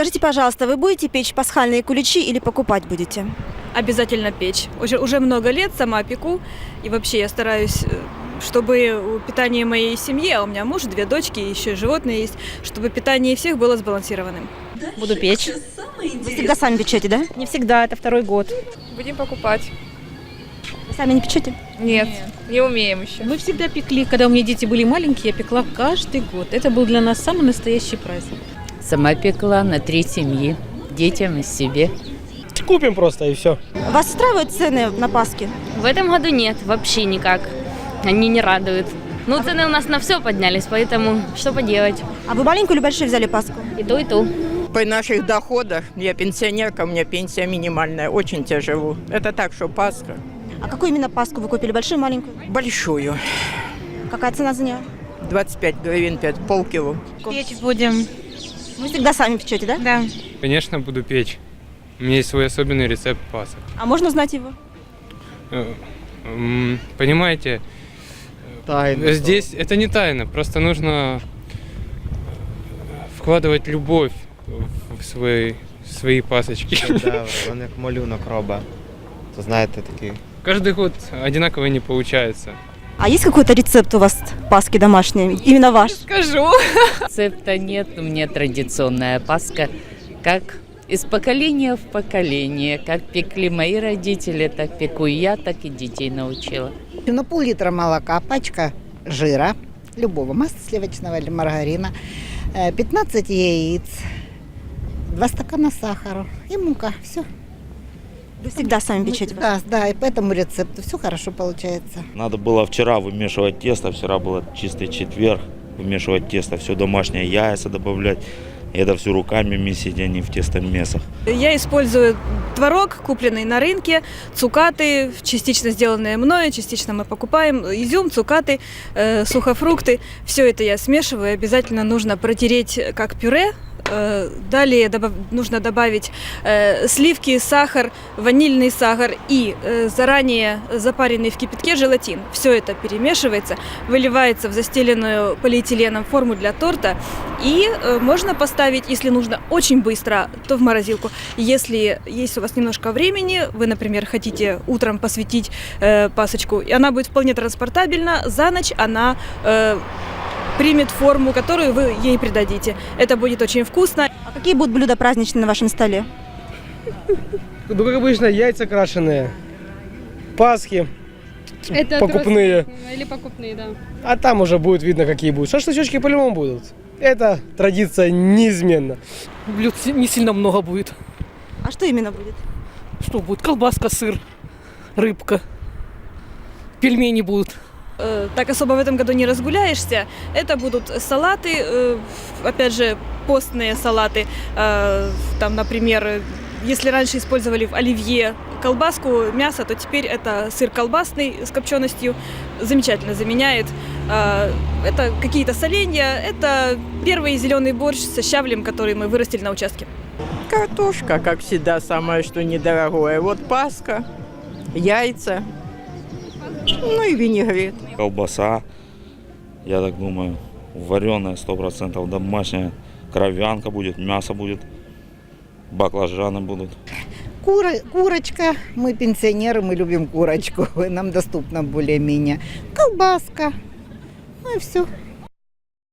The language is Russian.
Скажите, пожалуйста, вы будете печь пасхальные куличи или покупать будете? Обязательно печь. Уже, уже много лет сама пеку. И вообще я стараюсь, э, чтобы питание моей семьи, а у меня муж, две дочки, и еще и животные есть, чтобы питание всех было сбалансированным. Буду печь. Вы всегда сами печете, да? Не всегда, это второй год. Будем покупать. Вы сами не печете? Нет, не умеем еще. Мы всегда пекли, когда у меня дети были маленькие, я пекла каждый год. Это был для нас самый настоящий праздник. Сама пекла на три семьи, детям и себе. Купим просто и все. Вас устраивают цены на Пасхе? В этом году нет, вообще никак. Они не радуют. Ну, цены у нас на все поднялись, поэтому что поделать? А вы маленькую или большую взяли Пасху? И то, и то. По наших доходах, я пенсионерка, у меня пенсия минимальная, очень тяжело. Это так, что Пасха. А какую именно Пасху вы купили? Большую, маленькую? Большую. Какая цена за нее? 25 гривен, 5, полкило. Печь будем. Вы всегда сами печете, да? Да. Конечно, буду печь. У меня есть свой особенный рецепт пасок. А можно узнать его? Э, Понимаете, Тайна. здесь это не тайна, просто нужно вкладывать любовь в свои, в свои пасочки. Да, він як малюнок робить. То знаєте, такий. Каждый год одинаково не получается. А есть какой-то рецепт у вас Пасхи домашней? Именно ваш? Скажу. Рецепта нет, у меня традиционная Пасха, как из поколения в поколение. Как пекли мои родители, так пеку и я, так и детей научила. На пол-литра молока, пачка жира, любого, масла сливочного или маргарина, э, 15 яиц, 2 стакана сахара и мука. Все. Вы всегда сами печете? Да, да, и по этому рецепту все хорошо получается. Надо было вчера вымешивать тесто, вчера был чистый четверг, вымешивать тесто, все домашнее, яйца добавлять. И это все руками месить, а не в тестомесах. Я использую творог, купленный на рынке, цукаты, частично сделанные мною, частично мы покупаем, изюм, цукаты, э, сухофрукты. Все это я смешиваю, обязательно нужно протереть как пюре. Э, Далее добав- нужно добавить э, сливки, сахар, ванильный сахар и э, заранее запаренный в кипятке желатин. Все это перемешивается, выливается в застеленную полиэтиленом форму для торта и э, можно поставить, если нужно очень быстро, то в морозилку. Если есть у вас немножко времени, вы, например, хотите утром посвятить э, пасочку, и она будет вполне транспортабельна, за ночь она э, примет форму, которую вы ей придадите. Это будет очень вкусно. А какие будут блюда праздничные на вашем столе? Ну, как обычно, яйца крашеные, Пасхи Это покупные. Или покупные, да. А там уже будет видно, какие будут. Шашлычки по-любому будут. Это традиция неизменна. Блюд не сильно много будет. А что именно будет? Что будет? Колбаска, сыр, рыбка. Пельмени будут. Э, так особо в этом году не разгуляешься. Это будут салаты, э, опять же, постные салаты. Э, Там, например, если раньше использовали в оливье колбаску, мясо, то теперь это сыр колбасный с копченостью. Замечательно заменяет. Это какие-то соленья. Это первый зеленый борщ со щавлем, который мы вырастили на участке. Картошка, как всегда, самое что недорогое. Вот Пасха, яйца, ну и винегрет. Колбаса, я так думаю, вареная 100% домашняя, кровянка будет, мясо будет, баклажаны будут. Кура, курочка, мы пенсионеры, мы любим курочку, нам доступно более-менее. Колбаска, ну и все.